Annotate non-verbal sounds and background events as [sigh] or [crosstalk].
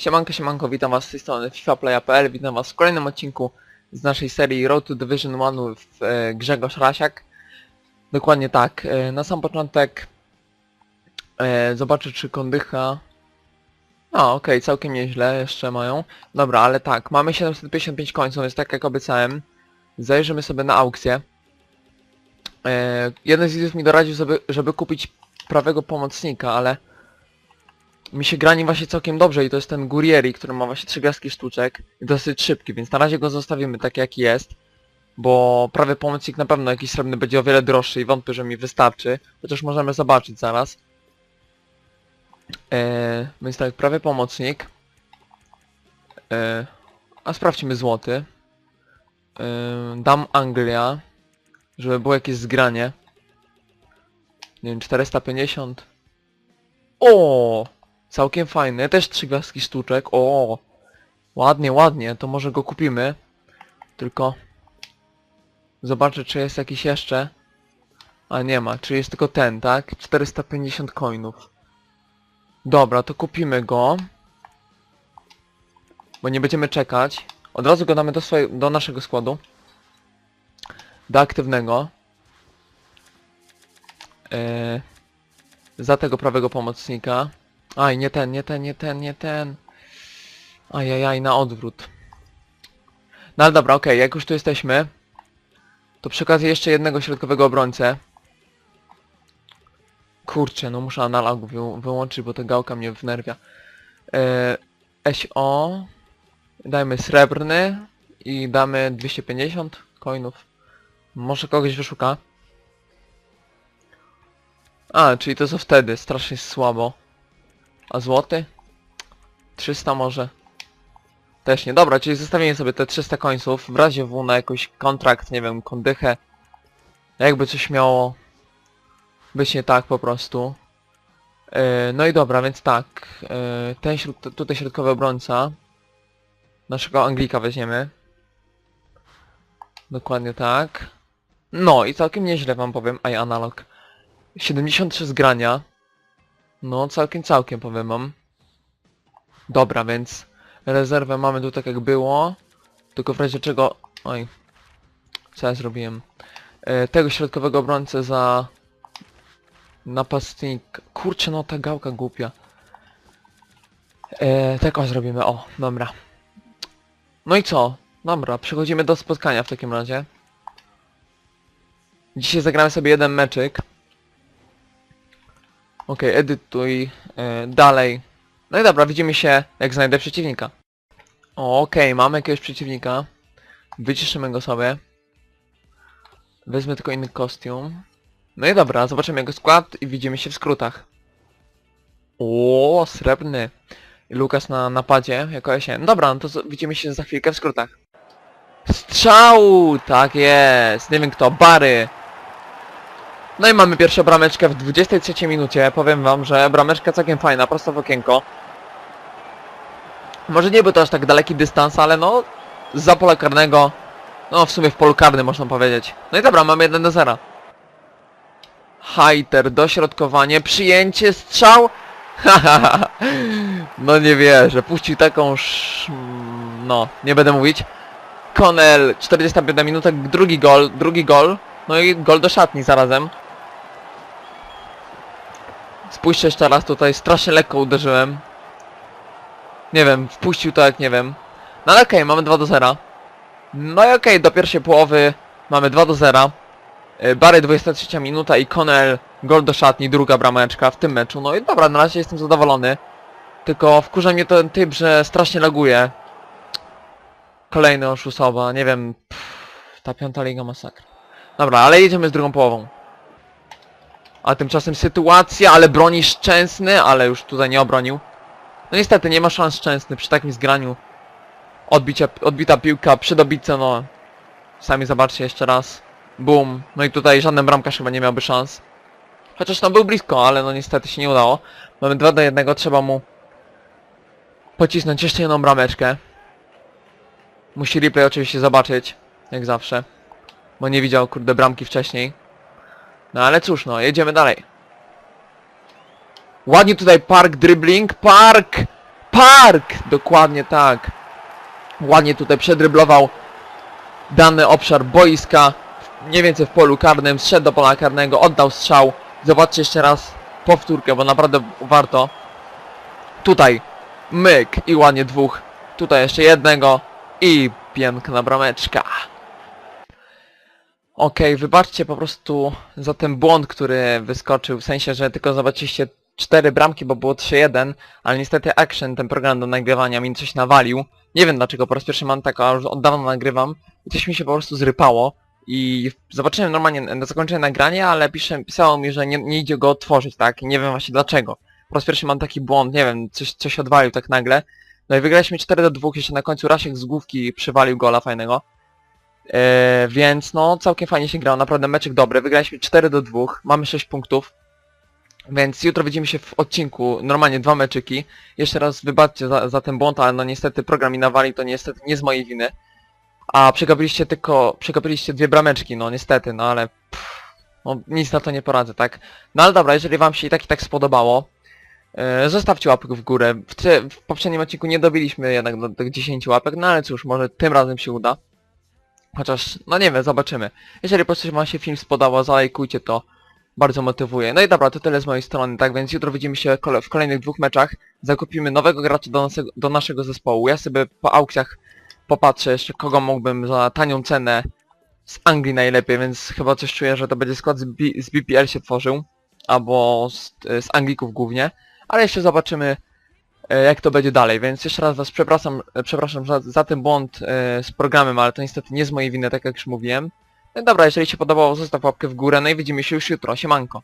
Siemanko, siemanko, witam was z tej strony FIFAPlaya.pl, witam was w kolejnym odcinku z naszej serii Road to Division 1 w e, Grzegorz Rasiak. Dokładnie tak, e, na sam początek e, zobaczę czy kondycha... A, okej, całkiem nieźle jeszcze mają. Dobra, ale tak, mamy 755 końców, więc tak jak obiecałem, zajrzymy sobie na aukcję. E, jeden z widzów mi doradził, żeby, żeby kupić prawego pomocnika, ale mi się grani właśnie całkiem dobrze i to jest ten Gurieri, który ma właśnie trzy gwiazdki sztuczek i dosyć szybki, więc na razie go zostawimy tak jaki jest, bo prawy pomocnik na pewno jakiś srebrny będzie o wiele droższy i wątpię, że mi wystarczy, chociaż możemy zobaczyć zaraz. Eee, więc tak, prawy pomocnik. Eee, a sprawdźmy złoty. Eee, dam Anglia, żeby było jakieś zgranie. Nie wiem, 450. O! Całkiem fajny, też trzy gwiazdki sztuczek, o! Ładnie, ładnie, to może go kupimy. Tylko... Zobaczę, czy jest jakiś jeszcze. A nie ma, czy jest tylko ten, tak? 450 coinów. Dobra, to kupimy go. Bo nie będziemy czekać. Od razu go damy do, swoje, do naszego składu. Do aktywnego. Eee, za tego prawego pomocnika. Aj, nie ten, nie ten, nie ten, nie ten. Ajajaj, na odwrót. No ale dobra, okej, jak już tu jesteśmy, to przy okazji jeszcze jednego środkowego obrońcę. Kurczę, no muszę analog wy wyłączyć, bo ta gałka mnie wnerwia. Eee, SO. Dajmy srebrny i damy 250 coinów. Może kogoś wyszuka. A, czyli to co wtedy, strasznie słabo. A złoty? 300 może. Też nie. Dobra, czyli zostawienie sobie te 300 końców w razie W na jakiś kontrakt, nie wiem, kondychę. Jakby coś miało być nie tak po prostu. Yy, no i dobra, więc tak. Yy, ten środ tutaj środkowy obrońca. Naszego Anglika weźmiemy. Dokładnie tak. No i całkiem nieźle wam powiem, aj analog. 73 zgrania. No, całkiem, całkiem powiem wam. Dobra, więc rezerwę mamy tu tak jak było. Tylko w razie czego... Oj. Co ja zrobiłem? E, tego środkowego obrońcę za... Napastnik... Kurczę, no ta gałka głupia. E, tak zrobimy, o, dobra. No i co? Dobra, przechodzimy do spotkania w takim razie. Dzisiaj zagramy sobie jeden meczyk. Okej, edytuj, e, dalej. No i dobra, widzimy się jak znajdę przeciwnika. Okej, mamy jakiegoś przeciwnika. Wyciszymy go sobie. Wezmę tylko inny kostium. No i dobra, zobaczymy jego skład i widzimy się w skrótach. O, srebrny. Lukas na napadzie, jako SN. Dobra, no to widzimy się za chwilkę w skrótach. Strzał! Tak jest! Nie wiem kto, Bary! No i mamy pierwszą brameczkę w 23 minucie. Powiem wam, że brameczka całkiem fajna, prosto w okienko. Może nie był to aż tak daleki dystans, ale no... za pola karnego... No w sumie w polu karnym można powiedzieć. No i dobra, mamy 1 do 0. Hajter, dośrodkowanie, przyjęcie, strzał! [laughs] No nie wierzę, puścił taką sz... No, nie będę mówić. Konel, 45 minuta, drugi gol, drugi gol. No i gol do szatni zarazem. Spójrzcie jeszcze raz tutaj, strasznie lekko uderzyłem. Nie wiem, wpuścił to jak nie wiem. No ale okej, mamy 2 do 0. No i okej, do pierwszej połowy mamy 2 do 0. Y, Bary 23 minuta i Konel gol do szatni, druga brameczka w tym meczu. No i dobra, na razie jestem zadowolony. Tylko wkurza mnie ten typ, że strasznie laguje. Kolejny oszusowa, nie wiem. Pff, ta piąta liga masakra. Dobra, ale jedziemy z drugą połową. A tymczasem sytuacja, ale broni Szczęsny, ale już tutaj nie obronił. No niestety, nie ma szans Szczęsny przy takim zgraniu. Odbicia, odbita piłka przy dobitce, no. Sami zobaczcie jeszcze raz. Boom. No i tutaj żaden bramkarz chyba nie miałby szans. Chociaż no był blisko, ale no niestety się nie udało. Mamy 2 do 1, trzeba mu pocisnąć jeszcze jedną brameczkę. Musi replay oczywiście zobaczyć, jak zawsze. Bo nie widział, kurde, bramki wcześniej. No ale cóż, no, jedziemy dalej. Ładnie tutaj park dribbling, park! Park! Dokładnie tak. Ładnie tutaj przedryblował dany obszar boiska. Mniej więcej w polu karnym. Zszedł do pola karnego, oddał strzał. Zobaczcie jeszcze raz powtórkę, bo naprawdę warto. Tutaj myk i ładnie dwóch. Tutaj jeszcze jednego i piękna brameczka. Okej, wybaczcie po prostu za ten błąd, który wyskoczył, w sensie, że tylko zobaczyliście cztery bramki, bo było 3-1, ale niestety Action, ten program do nagrywania mi coś nawalił. Nie wiem dlaczego, po raz pierwszy mam tak, a już od dawna nagrywam i coś mi się po prostu zrypało. I zobaczyłem normalnie na zakończenie nagrania, ale pisze, pisało mi, że nie, nie idzie go otworzyć, tak? I nie wiem właśnie dlaczego. Po raz pierwszy mam taki błąd, nie wiem, coś, coś odwalił tak nagle. No i wygraliśmy 4 do 2, jeszcze na końcu Rasiek z główki przywalił gola fajnego. Eee, więc no całkiem fajnie się grało, naprawdę meczek dobry. Wygraliśmy 4 do 2, mamy 6 punktów. Więc jutro widzimy się w odcinku, normalnie dwa meczyki. Jeszcze raz wybaczcie za, za ten błąd, ale no niestety program mi nawali, to niestety nie z mojej winy. A przegapiliście tylko, przegapiliście dwie brameczki, no niestety, no ale pff, no nic na to nie poradzę, tak? No ale dobra, jeżeli wam się i tak i tak spodobało, e, zostawcie łapkę w górę. W, w poprzednim odcinku nie dobiliśmy jednak do tych 10 łapek, no ale cóż, może tym razem się uda. Chociaż, no nie wiem, zobaczymy. Jeżeli po prostu wam się film spodobał, zalajkujcie to. Bardzo motywuje. No i dobra, to tyle z mojej strony, tak więc jutro widzimy się w kolejnych dwóch meczach. Zakupimy nowego gracza do, naszego- do naszego zespołu. Ja sobie po aukcjach popatrzę jeszcze kogo mógłbym za tanią cenę z Anglii najlepiej, więc chyba coś czuję, że to będzie skład z, B z BPL się tworzył. Albo z, z Anglików głównie. Ale jeszcze zobaczymy e, jak to będzie dalej, więc jeszcze raz was przepraszam, e, przepraszam za, za ten błąd e, z programem, ale to niestety nie z mojej winy, tak jak już mówiłem. Dobra, jeżeli się podobało, zostaw łapkę w górę, no i widzimy się już jutro. Siemanko.